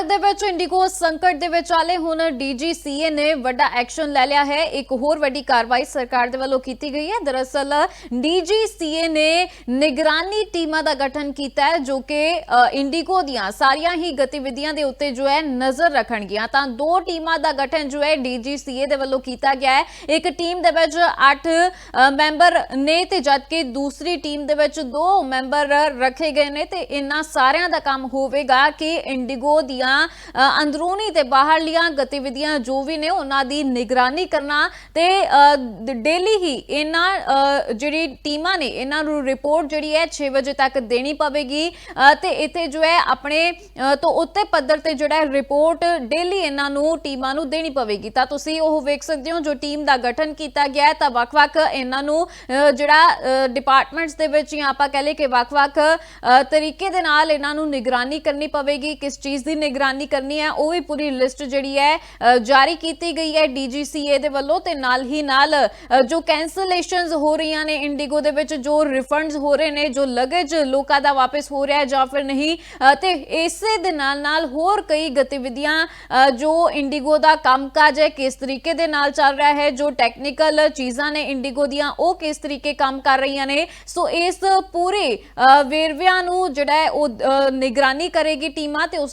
ਭਾਰਤ ਦੇ ਵਿੱਚ ਇੰਡੀਗੋ ਸੰਕਟ ਦੇ ਵਿਚਾਲੇ ਹੁਣ ਡੀਜੀਸੀਏ ਨੇ ਵੱਡਾ ਐਕਸ਼ਨ ਲੈ ਲਿਆ ਹੈ ਇੱਕ ਹੋਰ ਵੱਡੀ ਕਾਰਵਾਈ ਸਰਕਾਰ ਦੇ ਵੱਲੋਂ ਕੀਤੀ ਗਈ ਹੈ ਦਰਅਸਲ ਡੀਜੀਸੀਏ ਨੇ ਨਿਗਰਾਨੀ ਟੀਮਾਂ ਦਾ ਗਠਨ ਕੀਤਾ ਹੈ ਜੋ ਕਿ ਅ, ਇੰਡੀਗੋ ਦੀਆਂ ਸਾਰੀਆਂ ਹੀ ਗਤੀਵਿਧੀਆਂ ਦੇ ਉੱਤੇ ਜੋ ਹੈ ਨਜ਼ਰ ਰੱਖਣਗੀਆਂ ਤਾਂ ਦੋ ਟੀਮਾਂ ਦਾ ਗਠਨ ਜੋ ਹੈ ਡੀਜੀਸੀਏ ਦੇ ਵੱਲੋਂ ਕੀਤਾ ਗਿਆ ਹੈ ਇੱਕ ਟੀਮ ਦੇ ਵਿੱਚ 8 ਮੈਂਬਰ ਨੇ ਤੇ ਜਦਕਿ ਦੂਸਰੀ ਟੀਮ ਦੇ ਵਿੱਚ ਦੋ ਮੈਂਬਰ ਰੱਖੇ ਗਏ ਨੇ ਤੇ ਇਹਨਾਂ ਸਾਰਿਆਂ ਦਾ ਕੰਮ ਹੋਵੇਗਾ ਕਿ ਇੰਡੀਗੋ ਦੀਆਂ ਅ, ਅੰਦਰੂਨੀ ਤੇ ਬਾਹਰਲੀਆਂ ਗਤੀਵਿਧੀਆਂ ਜੋ ਵੀ ਨੇ ਉਹਨਾਂ ਦੀ ਨਿਗਰਾਨੀ ਕਰਨਾ ਤੇ ਡੇਲੀ ਹੀ ਇਹਨਾਂ ਜਿਹੜੀ ਟੀਮਾਂ ਨੇ ਇਹਨਾਂ ਨੂੰ ਰਿਪੋਰਟ ਜਿਹੜੀ ਹੈ 6 ਵਜੇ ਤੱਕ ਦੇਣੀ ਪਵੇਗੀ। ਤੇ ਇੱਥੇ ਜੋ ਹੈ ਆਪਣੇ ਤੋਂ ਉੱਤੇ ਪੱਧਰ ਤੇ ਜਿਹੜਾ ਰਿਪੋਰਟ ਡੇਲੀ ਇਹਨਾਂ ਨੂੰ ਟੀਮਾਂ ਨੂੰ ਦੇਣੀ ਪਵੇਗੀ। ਤਾਂ ਤੁਸੀਂ ਉਹ ਵੇਖ ਸਕਦੇ ਹੋ ਜੋ ਟੀਮ ਦਾ ਗਠਨ ਕੀਤਾ ਗਿਆ ਹੈ ਤਾਂ ਵੱਖ-ਵੱਖ ਇਹਨਾਂ ਨੂੰ ਜਿਹੜਾ ਡਿਪਾਰਟਮੈਂਟਸ ਦੇ ਵਿੱਚ ਜਾਂ ਆਪਾਂ ਕਹ ਲਈਏ ਕਿ ਵੱਖ-ਵੱਖ ਅ, ਤਰੀਕੇ ਦੇ ਨਾਲ ਇਹਨਾਂ ਨੂੰ ਨਿਗਰਾਨੀ ਕਰਨੀ ਪਵੇਗੀ ਕਿਸ ਚੀਜ਼ ਦੀ ਨਿਗਰਾਨੀ ਕਰਨੀ ਹੈ, ਉਹ ਵੀ ਪੂਰੀ ਲਿਸਟ ਜਿਹੜੀ ਹੈ ਜਾਰੀ ਕੀਤੀ ਗਈ ਹੈ ਡੀਜੀਸੀਏ ਦੇ ਵੱਲੋਂ ਤੇ ਨਾਲ ਹੀ ਨਾਲ ਜੋ ਕੈਂਸਲੇਸ਼ਨਸ ਹੋ ਰਹੀਆਂ ਨੇ ਇੰਡੀਗੋ ਦੇ ਵਿੱਚ, ਜੋ ਰਿਫੰਡਸ ਹੋ ਰਹੇ ਨੇ, ਜੋ ਲਗੇਜ ਲੋਕਾਂ ਦਾ ਵਾਪਸ ਹੋ ਰਿਹਾ ਹੈ ਜਾਂ ਫਿਰ ਨਹੀਂ ਤੇ ਇਸੇ ਦੇ ਨਾਲ ਨਾਲ ਹੋਰ ਕਈ ਗਤੀਵਿਧੀਆਂ ਜੋ ਇੰਡੀਗੋ ਦਾ ਕੰਮਕਾਜ ਹੈ, ਕਿਸ ਤਰੀਕੇ ਦੇ ਨਾਲ ਚੱਲ ਰਿਹਾ ਹੈ, ਜੋ ਟੈਕਨੀਕਲ ਚੀਜ਼ਾਂ ਨੇ ਇੰਡੀਗੋ ਦੀਆਂ, ਉਹ ਕਿਸ ਤਰੀਕੇ ਕੰਮ ਕਰ ਰਹੀਆਂ ਨੇ। ਸੋ ਇਸ ਪੂਰੇ ਵੇਰਵਿਆਂ ਨੂੰ ਜਿਹੜਾ ਹੈ, ਉਹ ਨਿਗਰਾਨੀ ਕਰੇਗੀ ਟੀਮਾਂ ਤੇ ਉਸ